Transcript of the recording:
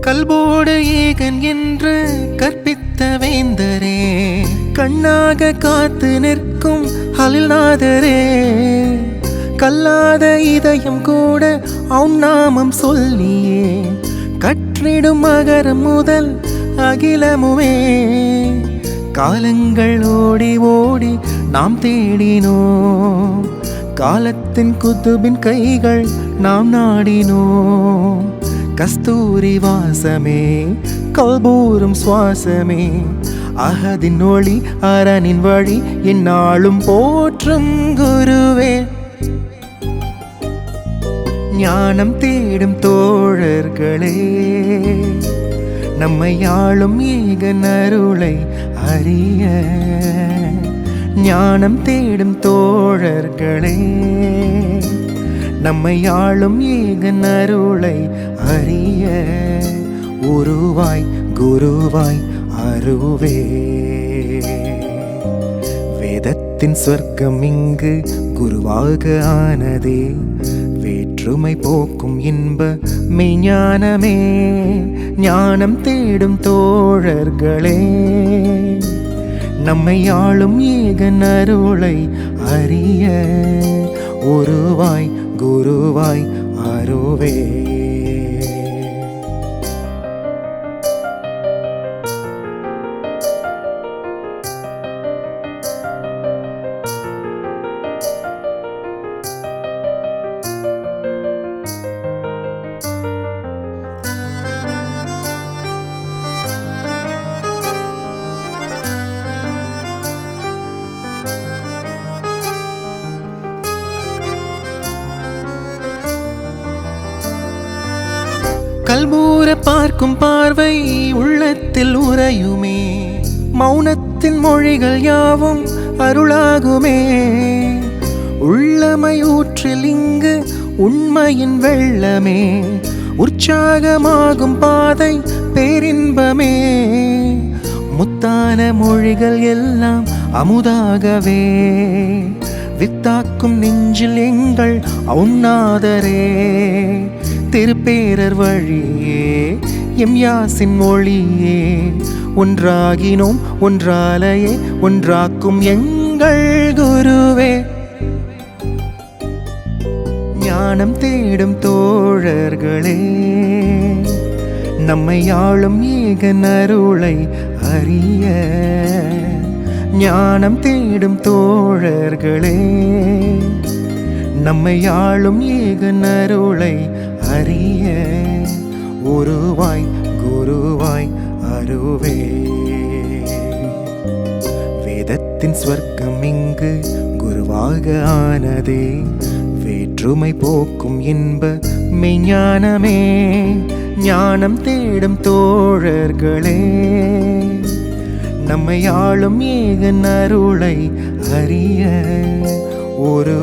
கல்போடு ஏகன் என்று கற்பித்த வேந்தரே கண்ணாக காத்து நிற்கும் அலில்நாதரே. கல்லாத இதயம் கூட அவன் நாமம் சொல்லியே கற்றிடும் மகரம் முதல் அகிலமுமே. காலங்கள் ஓடி ஓடி நாம் தேடினோம் காலத்தின் குத்துபின் கைகள் நாம் நாடினோம் கஸ்தூரி வாசமே கல்பூரும் சுவாசமே. அகதின் ஒளி அரணின் வழி என்னாலும் போற்றும் குருவே. ஞானம் தேடும் தோழர்களே நம்மை ஆளும் ஏகன் அருளை அறிய. ஞானம் தேடும் தோழர்களே நம்மை ஆளும் ஏகன் அருளை அறிய உருவாய் குருவாய் அருவே. வேதத்தின் சொர்க்கம் இங்கு குருவாக ஆனதே. வேற்றுமை போக்கும் இன்ப மெய்ஞானமே. ஞானம் தேடும் தோழர்களே. நம்மை ஆளும் ஏகன் அருளை அறிய ஒருவாய் குருவாய் அருவே கல்பூர பார்க்கும் பார்வை உள்ளத்தில் உறையுமே. மௌனத்தின் மொழிகள் யாவும் அருளாகுமே. உள்ளமையூற்றில் இங்கு உண்மையின் வெள்ளமே. உற்சாகமாகும் பாதை பேரின்பமே. முத்தான மொழிகள் எல்லாம் அமுதாகவே. வித்தாக்கும் நெஞ்சில் எங்கள் உண்ணாதரே திருப்பேரர் வழியே எம் யாசின் மொழியே. ஒன்றாகினோம் ஒன்றாலையே ஒன்றாக்கும் எங்கள் குருவே. ஞானம் தேடும் தோழர்களே நம்மை ஆளும் ஏகன் அருளை அறிய. ஞானம் தேடும் தோழர்களே நம்மை ஆளும் ஏகன் அருளை அறிய உருவாய் குருவாய் அருவே. வேதத்தின் ஸ்வர்க்கம் இங்கு குருவாக ஆனதே. வேற்றுமை போக்கும் இன்ப மெய்ஞானமே. ஞானம் தேடும் தோழர்களே. நம்மை ஆளும் ஏகன் அருளை அறிய ஒரு